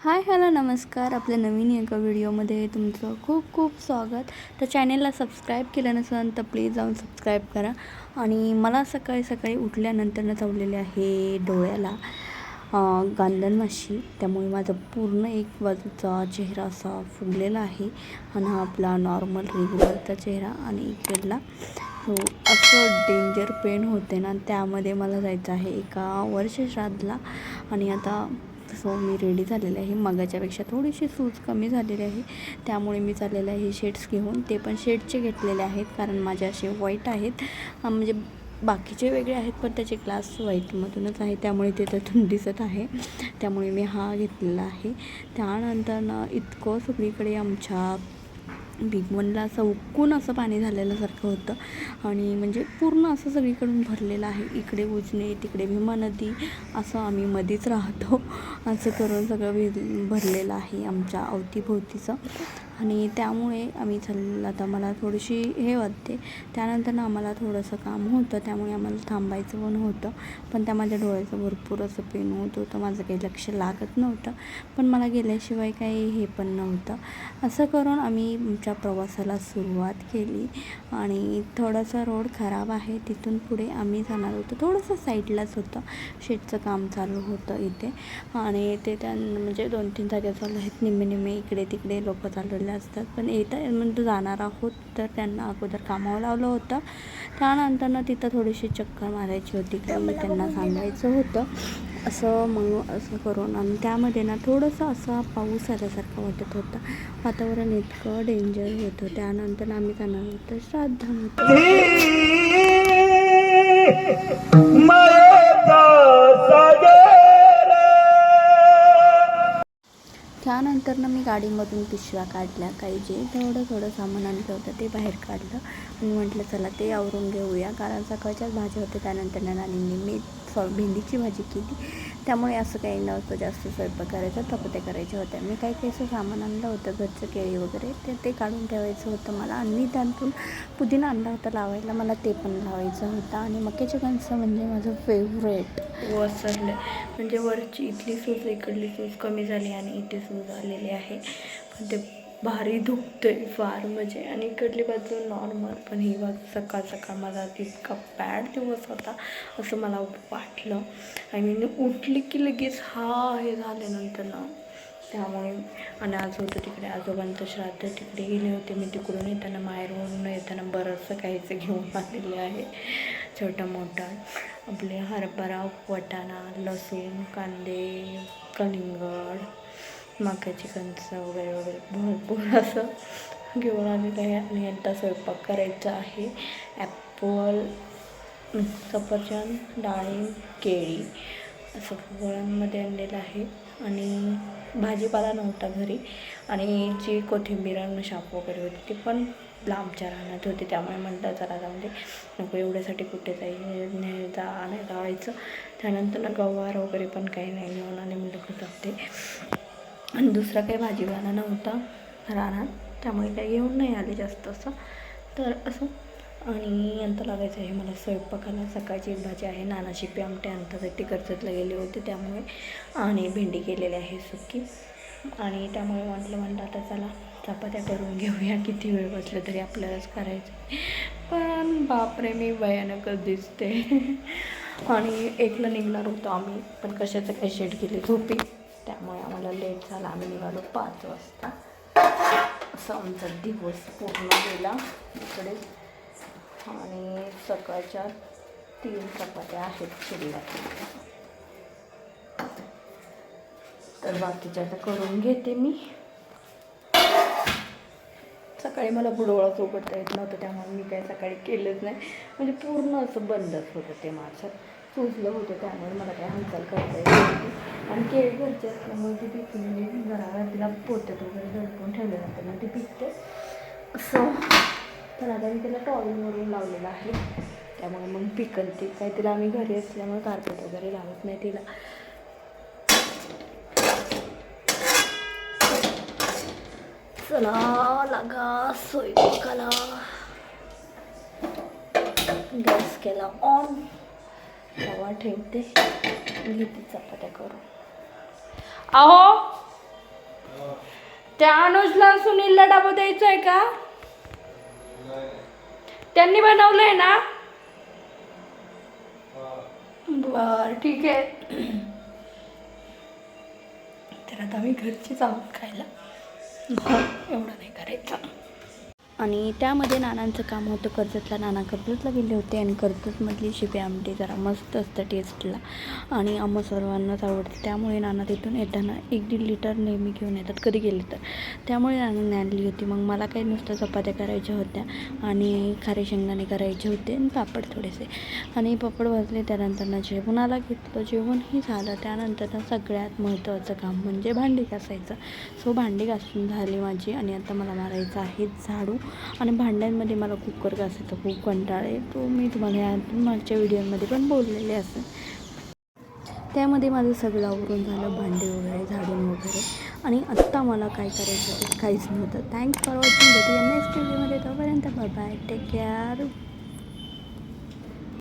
Hi hello नमस्कार. आपल्या नवीन एका व्हिडिओमध्ये तुमचं खूप खूप स्वागत. तर चॅनेलला सबस्क्राईब केलं नसेल तर प्लीज जाऊन सबस्क्राईब करा. आणि मला सकाळी सकाळी उठल्यानंतर चावलेले आहे डोळ्याला अं, गांधण माशी. त्यामुळे माझा पूर्ण एक बाजूचा चेहरा असा फुगलेला आहे आणि हा आपला नॉर्मल रेग्युलरचा चेहरा आणि इकडला हो असं डेंजर पेन होते ना त्यामध्ये मला जायचं आहे एका वर्ष श्राद्धला आणि आता सो मी रेडी झालेले आहे. मगाच्यापेक्षा थोडीशी सूज कमी झालेली आहे. त्यामुळे मी चाललेले आहे शेड्स घेऊन. ते पण शेडचे घेतलेले आहेत कारण माझे असे वाईट आहेत. म्हणजे बाकीचे वेगळे आहेत पण त्याचे ग्लास व्हाईटमधूनच आहे. त्यामुळे ते त्यातून दिसत आहे. त्यामुळे मी हा घेतलेला आहे. त्यानंतर ना इतकं सगळीकडे आमच्या बिग वनला असं उकून असं पाणी झालेल्यासारखं होतं. आणि म्हणजे पूर्ण असं सगळीकडून भरलेलं आहे. इकडे उजने तिकडे भीमा नदी असं आम्ही मध्येच राहतो. असं करून सगळं भे भरलेलं आहे आमच्या अवतीभोवतीचं. आणि त्यामुळे आम्ही चाललेलं आता मला थोडीशी हे वाटते. त्यानंतर ना आम्हाला थोडंसं काम होतं. त्यामुळे आम्हाला थांबायचं पण होतं. पण त्या माझ्या डोळ्याचं भरपूर असं पेन होत होतं. माझं काही लक्ष लागत नव्हतं. पण मला गेल्याशिवाय काही हे पण नव्हतं. असं करून आम्ही आमच्या प्रवासाला सुरुवात केली. आणि थोडासा रोड खराब आहे. तिथून पुढे आम्ही जाणार होतो. थोडंसं साईडलाच होतं. शेडचं काम चालू होतं इथे. आणि ते त्या म्हणजे दोन तीन जागे चालू आहेत. निम्मे निम्मे इकडे तिकडे लोक चाललेले असतात. पण येता म्हणजे जाणार आहोत तर त्यांना अगोदर कामावर लावलं होतं. त्यानंतरनं तिथं थोडीशी चक्कर मारायची होती. त्यामुळे त्यांना सांगायचं होतं. असं मग असं करून आणि त्यामध्ये ना थोडंसं असा पाऊस आल्यासारखं वाटत होतं. वातावरण इतकं डेंजर होतं त्यानंतर आम्ही जाणार होतो श्राद्धामध्ये त्यानंतर ना मी गाडीमधून पिशव्या काढल्या काही जे थोडं थोडं सामान आणलं होतं ते बाहेर काढलं. आणि म्हटलं चला ते आवरून घेऊया. कारण सकाळच्याच भाज्या होत्या त्यानंतर ना नानींनी मी सॉ भेंडीची भाजी केली. त्यामुळे असं काही नव्हतं जास्त स्वयंपाक करायचा चपात्या करायच्या होत्या. मी काही काही असं सामान आणलं होतं घरचं केळी वगैरे ते ते काढून ठेवायचं होतं मला. आणि त्यातून पुदिना आणला होता लावायला मला ते पण लावायचं होतं. आणि मक्याचे कणसं म्हणजे माझं फेवरेट वसरलं हो, म्हणजे वरची इथली सूज इकडली सूज कमी झाली आणि इथे सूज आलेली आहे. पण ते भारी दुखतंय फार म्हणजे. आणि इकडली बाजू नॉर्मल पण ही बाजू सकाळ सकाळ माझा तितका बॅड दिवस होता असं मला वाटलं. आणि मी उठली की लगेच हा हे झाल्यानंतर ना त्यामुळे आणि आज होतं तिकडे आजोबांचं श्राद्ध तिकडे गेले होते. मी तिकडून येताना माहेरवरून येताना बरंचसं काहीचं घेऊन आलेले आहे. छोटं मोठं आपले हरभरा वटाणा लसूण कांदे कलिंगड मक्याची कणसं वगैरे वगैरे भरपूर असं घेऊन आलेलं आहे. आणि आता स्वयंपाक करायचा आहे. ॲपल सफरचंद डाळिंब केळी असं फळांमध्ये आणलेलं आहे. आणि भाजीपाला नव्हता घरी. आणि जी कोथिंबीर आणि शाप वगैरे होती ती पण लांबच्या राहण्यात होती. त्यामुळे म्हणतात जरा जाऊन दे. नको एवढ्यासाठी कुठे जाईल ने जा नाही लावायचं. त्यानंतर ना गवार वगैरे पण काही नाही घेऊन आणि म्हणलं कुठं ते आणि दुसरा काही भाजीपाला नव्हता रानात. त्यामुळे काही घेऊन नाही आले जास्त असं. तर असं. आणि नंतर लागायचं आहे मला स्वयंपाकाला सकाळची एक भाजी आहे. नाना शिपी आमटे आणतासाठी कर्जतला गेले होते. त्यामुळे आणि भेंडी केलेली आहे सुकी. आणि त्यामुळे म्हटलं म्हणलं आता चला चपात्या करून घेऊया. किती वेळ बसलं तरी आपल्यालाच करायचं पण बापरे मी भयानकच दिसते. आणि एकला निघणार होतो आम्ही. पण कशाचं काही शेड केली? झोपी. त्यामुळे आम्हाला लेट झाला. आम्ही निघालो पाच वाजता. असा आमचा दिवस पूर्ण गेला इकडे. आणि सकाळच्या तीन चपात्या आहेत शिल्लक तर बाकीच्या आता करून घेते मी. सकाळी मला बुडवळाच उघडता येत नव्हतं त्यामुळे मी काही सकाळी केलंच नाही. म्हणजे पूर्ण असं बंदच होतं ते माझं. सुजलं होतं त्यामुळे मला काही हालचाल करता येत नव्हती. आणि केळी घरचे असल्यामुळे ती पिकली म्हणजे जरा तिला पोत्यात वगैरे झडपून ठेवलं जातं मग ती पिकते. असं. तर आता मी त्याला टॉवेलवरून लावलेलं आहे. त्यामुळे मग पिकल ती काय तिला आम्ही घरी असल्यामुळे कार्पेट वगैरे लावत नाही तिला. चला लागा स्वयंपाकाला. गॅस केला ऑन. तवा ठेवते. घेते चपात्या करून अहो त्या अनुजला सुनीलला डबा द्यायचा आहे का? त्यांनी बनवलंय ना? बर ठीक आहे. तर आता मी घरचीच आहोत खायला. एवढं नाही करायचं. आणि त्यामध्ये नानांचं काम होतं. कर्जतला नाना कर्जतला गेले होते आणि कर्जतमधली शिपी आमटी जरा मस्त असतं टेस्टला. आणि आम्हा सर्वांनाच आवडते. त्यामुळे नाना तिथून येताना एक दीड लिटर नेहमी घेऊन येतात. कधी गेले तर. त्यामुळे नाना आणली होती. मग मला काही नुसतं चपात्या करायच्या होत्या आणि खारे शेंगदाणे करायचे होते आणि पापड थोडेसे. आणि पापड भाजले. त्यानंतर जेवणाला घेतलं जेवणही झालं. त्यानंतर सगळ्यात महत्त्वाचं काम म्हणजे भांडी घासायचं. सो भांडी घासून झाली माझी आणि आता मला मारायचं आहे झाडू. आणि भांड्यांमध्ये मला कुकर घासायचा खूप कंटाळा तो मी तुम्हाला या मागच्या व्हिडिओमध्ये पण बोललेले असेल. त्यामध्ये माझं सगळं आवरून झालं भांडे वगैरे झाडून वगैरे. आणि आत्ता मला काय करायचं काहीच नव्हतं. थँक्स फॉर वॉचिंग भेटूया नेक्स्ट व्हिडिओमध्ये तोपर्यंत बाय बाय टेक केअर